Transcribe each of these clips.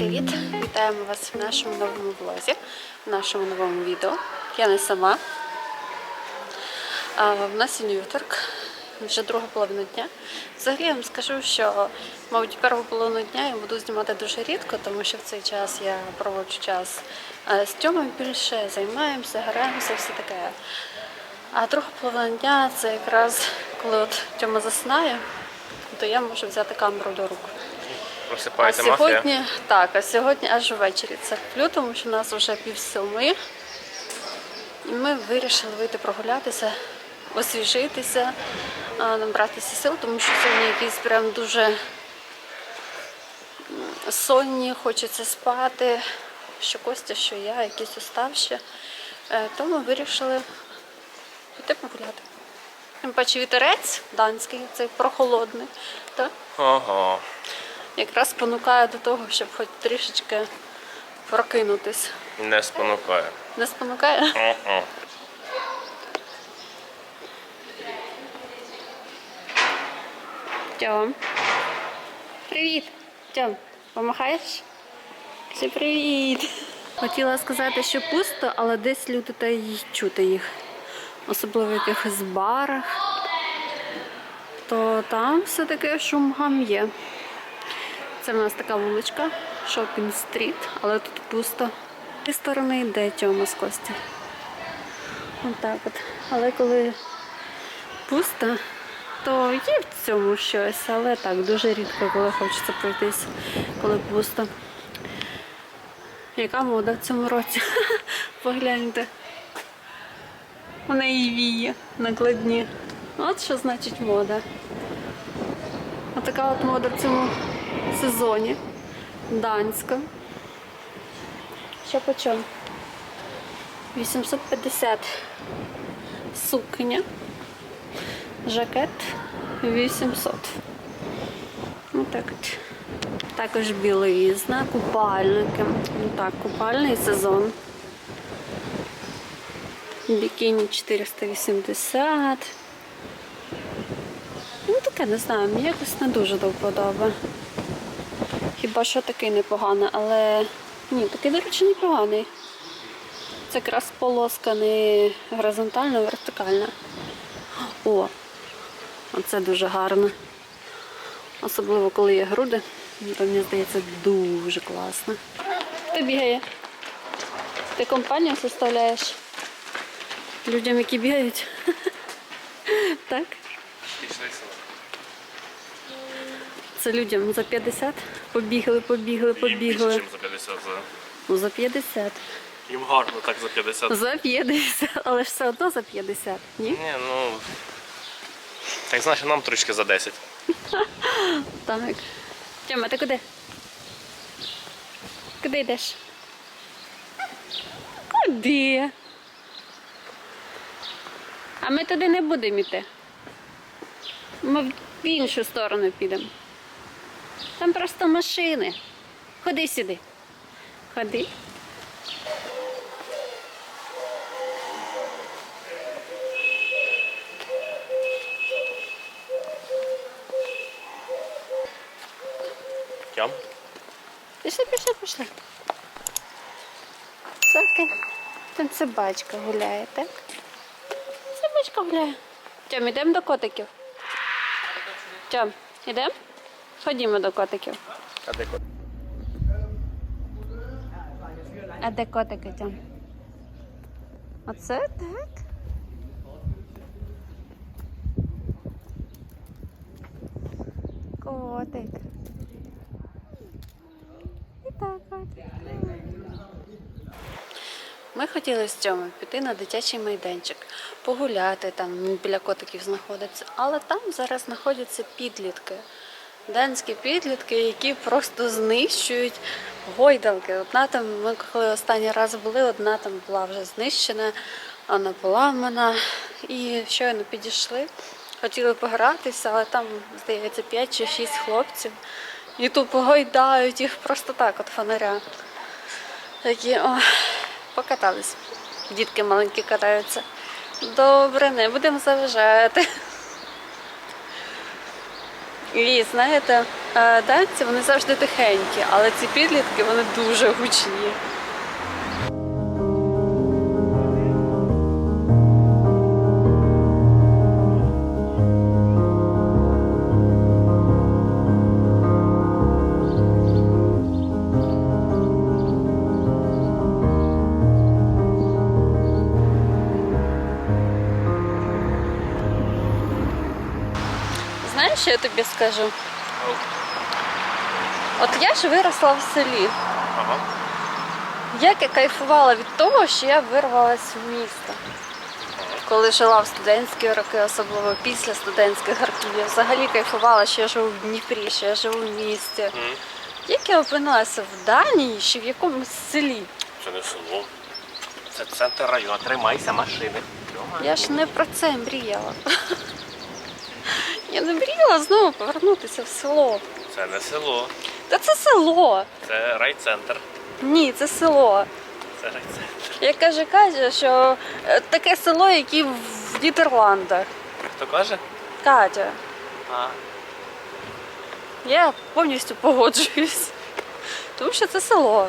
Привіт! Вітаємо вас в нашому новому влозі, в нашому новому відео. Я не сама. А, в нас сьогодні вівторок, вже друга половина дня. Взагалі я вам скажу, що, мабуть, першу половину дня я буду знімати дуже рідко, тому що в цей час я проводжу час з Тьомою більше, займаємося, граємося, все таке. А друга половина дня це якраз коли от Тьома заснає, то я можу взяти камеру до рук. А Просипається мафія. сьогодні так, а сьогодні аж ввечері це сплю, тому що в нас вже пів сьомої. І ми вирішили вийти прогулятися, освіжитися, набратися сил, тому що сьогодні якісь прям дуже сонні, хочеться спати. Що Костя, що я, якісь уставші. Е, Тому вирішили піти погуляти. Тим паче вітерець данський, цей прохолодний. Так? Якраз спонукає до того, щоб хоч трішечки прокинутись. Не спонукає. Не спонукає? О-о. Тьом. Привіт. Тьом, помахаєш? Всі привіт. Хотіла сказати, що пусто, але десь люди та й чути їх. Особливо в якихось барах. То там все-таки шум гам є. Це в нас така вуличка, шопінг стріт, але тут пусто. З сторони йде Тьома з Костя. Отак от. Але коли пусто, то є в цьому щось, але так, дуже рідко, коли хочеться пройтись, коли пусто. Яка мода в цьому році? Погляньте. У неї віє накладні. От що значить мода. Отака от мода в цьому сезоні. Данська. Що по чому? 850 сукня. Жакет 800. Ну так от. Також білизна, купальники. Ну так, купальний сезон. Бікіні 480. Ну таке не знаю, мені якось не дуже до вподоби. Хіба що такий непоганий, але ні, такий, до речі, непоганий. Це якраз полоска не горизонтальна, а вертикальна. О, оце дуже гарно. Особливо, коли є груди, то мені здається дуже класно. Хто бігає? Ти компанію составляєш людям, які бігають? Так? Це людям за 50? Побігли, побігли, побігли. Їм більше, ніж за 50 за. Ну, за 50. Їм гарно так за 50. За 50, але ж все одно за 50, ні? Ні, ну. Так значить нам трішки за 10. Так. Тьома, ти куди? Куди йдеш? Куди? А ми туди не будемо йти. Ми в іншу сторону підемо. Там просто машини. Ходи сюди. Ходи. Тям? Пішли, пішли, пішли. Соки. Там собачка гуляє, так? Собачка гуляє. Тьом, йдемо до котиків. Тьом, йдемо? Ходімо до котиків. А де кот? А де котики, Тьом? Оце так? Котик. І так от. Ми хотіли з Тьомою піти на дитячий майданчик, погуляти там біля котиків знаходиться, але там зараз знаходяться підлітки. Данські підлітки, які просто знищують гойдалки. Одна там, ми коли останній раз були, одна там була вже знищена, вона поламана. І щойно підійшли, хотіли погратися, але там, здається, 5 чи 6 хлопців. І тупо гойдають їх просто так, от фонаря. Такі, о, покатались. Дітки маленькі катаються. Добре, не будемо заважати. І знаєте, танці данці вони завжди тихенькі, але ці підлітки вони дуже гучні. Знаєш, що я тобі скажу? От я ж виросла в селі. Ага. Як я кайфувала від того, що я вирвалась в місто. Коли жила в студентські роки, особливо після студентських років, я взагалі кайфувала, що я живу в Дніпрі, що я живу в місті. Мгм. Як я опинилася в Данії чи в якомусь селі? Це не село. Це центр району. Тримайся машини. Я ж не про це мріяла. Я не мріяла знову повернутися в село. Це не село. Та це село. Це райцентр. Ні, це село. Це райцентр. Як каже Катя, що е, таке село, яке в Нідерландах. Хто каже? Катя, А. я повністю погоджуюсь. Тому що це село.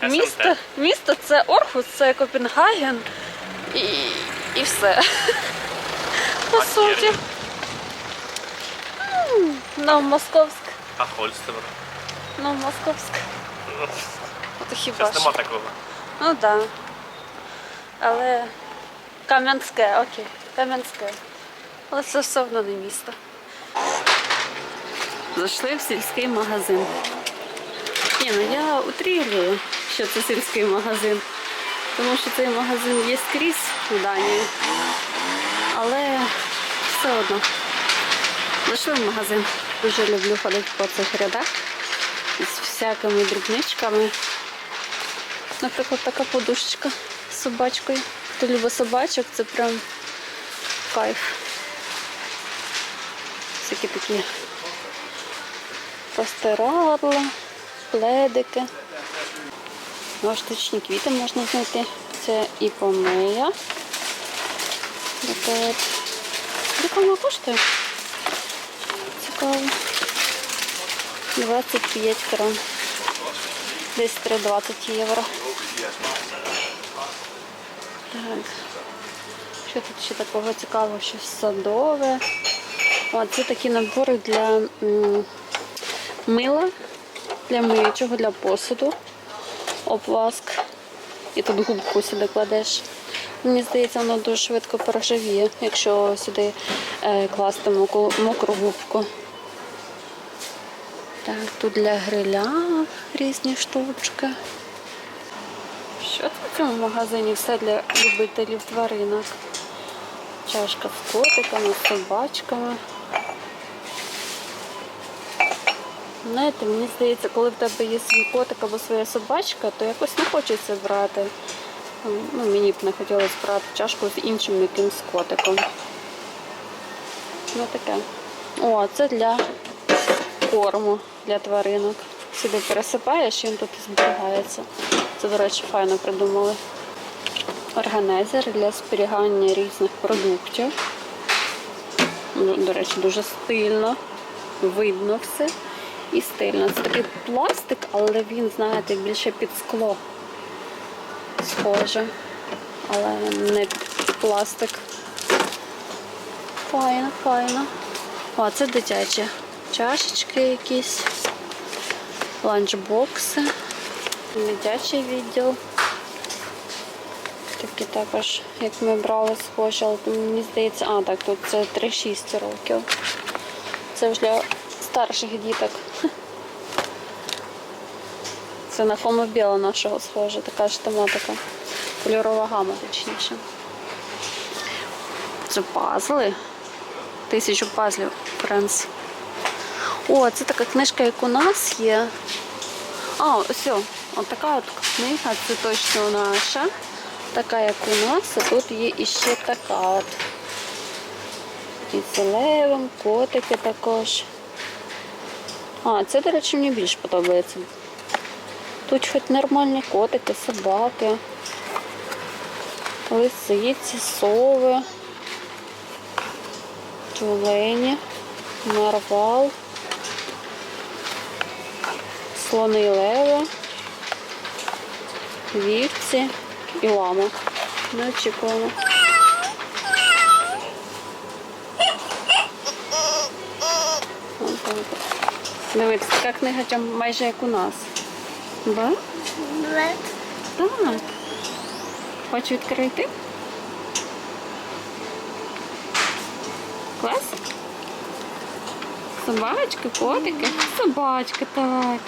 СМТ. Місто, місто це Орхус, це Копенгаген і, і все. По суті. Новомосковськ. А Хольстевер? Новомосковськ. Ну, От хіба Зараз нема такого. Ну так. Да. Але Кам'янське, окей, Кам'янське. Але це все одно не місто. Зайшли в сільський магазин. Ні, ну я утрірую, що це сільський магазин. Тому що цей магазин є скрізь у Данії. Але все одно. Зайшли в магазин. Дуже люблю ходити по цих рядах з всякими дрібничками. Наприклад, така подушечка з собачкою. Хто любить собачок, це прям кайф. Всякі такі простирадла, пледики. Ну, штучні квіти можна знайти. Це і от. Скільки вона коштує? Цікаво. 25 крон. Десь 3,20 євро. Так. Що тут ще такого цікавого? Щось садове. О, це такі набори для мила, для миючого, для посуду. Опласк. І тут губку сюди кладеш. Мені здається, воно дуже швидко порожавіє, якщо сюди е, класти мокру губку. Так, тут для гриля різні штучки. Що тут в цьому магазині? Все для любителів тваринок. Чашка з котиками, з собачками. Знаєте, мені здається, коли в тебе є свій котик або своя собачка, то якось не хочеться брати. Ну, мені б не хотілося брати чашку з іншим якимсь котиком. Ну таке. О, це для корму для тваринок. Сюди пересипаєш і він тут зберігається. Це, до речі, файно придумали. Органайзер для зберігання різних продуктів. Ну, До речі, дуже стильно. Видно все. І стильно. Це такий пластик, але він, знаєте, більше під скло. Схоже. Але не під пластик. Файно, файно. О, це дитячі чашечки якісь, ланчбокси, дитячий відділ. Такі також, як ми брали схожі, але мені здається, а так, тут це 3-6 років. Це вже для старших діток. Це на фомобіла нашого схоже, така ж тематика. Кольорова гама, точніше. Це пазли. Тисячу пазлів Френс. О, це така книжка, як у нас є. А, ось, о, така от книга, це точно наша. Така, як у нас, а тут є іще така от. І з левом, котики також. А, це, до речі, мені більш подобається. Тут хоч нормальні котики, собаки, лисиці, сови, тюлені, нарвал. Слони і леви, вівці і лама. Неочікувано. Там. Дивіться, така книга майже як у нас. Да? Так. Хочу відкрити. Клас? Собачки, котики? Собачка, так.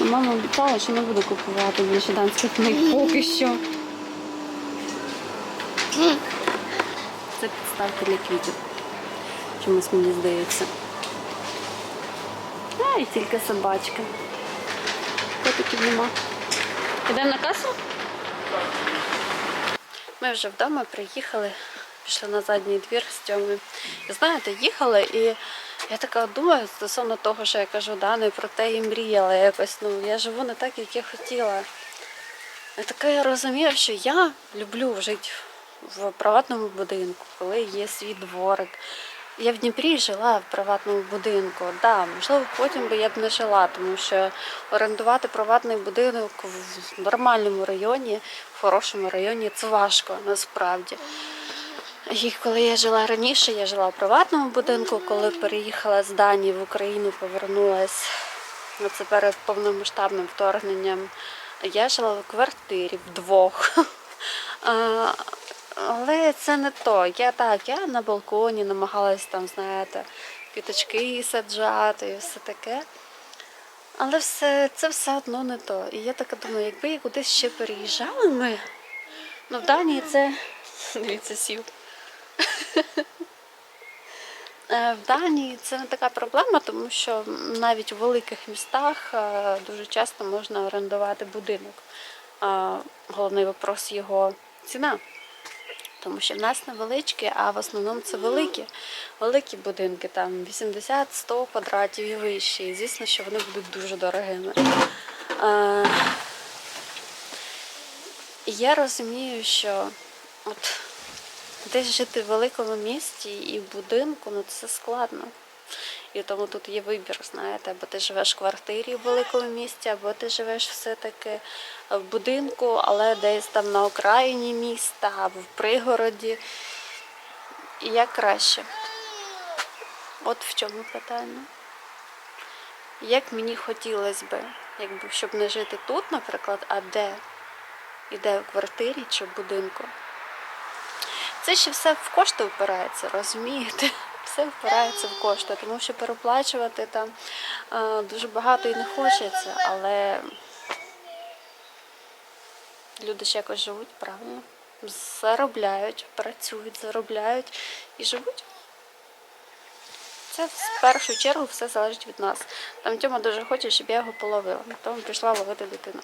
Мама обіцяла, що не буде купувати більше данських книг поки що. Це підставки для квітів. Чомусь мені здається. А, і тільки собачка. Котиків нема. Йдемо на касу? Ми вже вдома приїхали, пішли на задній двір з Тьомою. Знаєте, їхали, і я така думаю стосовно того, що я кажу, да, не про те і мріяла якось. Ну, я живу не так, як я хотіла. І така я розумію, що я люблю жити в приватному будинку, коли є свій дворик. Я в Дніпрі жила в приватному будинку. Да, можливо, потім би я б не жила, тому що орендувати приватний будинок в нормальному районі, в хорошому районі це важко насправді. І коли я жила раніше, я жила в приватному будинку. Коли переїхала з Данії в Україну, повернулася ну, це перед повномасштабним вторгненням. Я жила в квартирі вдвох. Але це не то. Я так, я на балконі намагалась там, знаєте, квіточки саджати і все таке. Але все, це все одно не то. І я така думаю, якби я кудись ще переїжджали ми, ну в Данії це. Дивіться, сів. Е, В Данії це не така проблема, тому що навіть у великих містах е, дуже часто можна орендувати будинок. Головний вопрос його ціна. Тому що в нас невеличкі, а в основному це великі. Великі будинки, там 80-100 квадратів і вищі. І звісно, що вони будуть дуже дорогими. Е, я розумію, що от десь жити в великому місті і в будинку, ну це складно. І тому тут є вибір, знаєте, або ти живеш в квартирі в великому місті, або ти живеш все-таки в будинку, але десь там на окраїні міста, або в пригороді. І як краще. От в чому питання. Як мені хотілося би, якби, щоб не жити тут, наприклад, а де? І де в квартирі чи в будинку. Це ще все в кошти впирається, розумієте? Все впирається в кошти, тому що переплачувати там е, дуже багато і не хочеться, але люди ж якось живуть правильно, заробляють, працюють, заробляють і живуть. Це в першу чергу все залежить від нас. Там Тьома дуже хоче, щоб я його половила, тому пішла ловити дитину.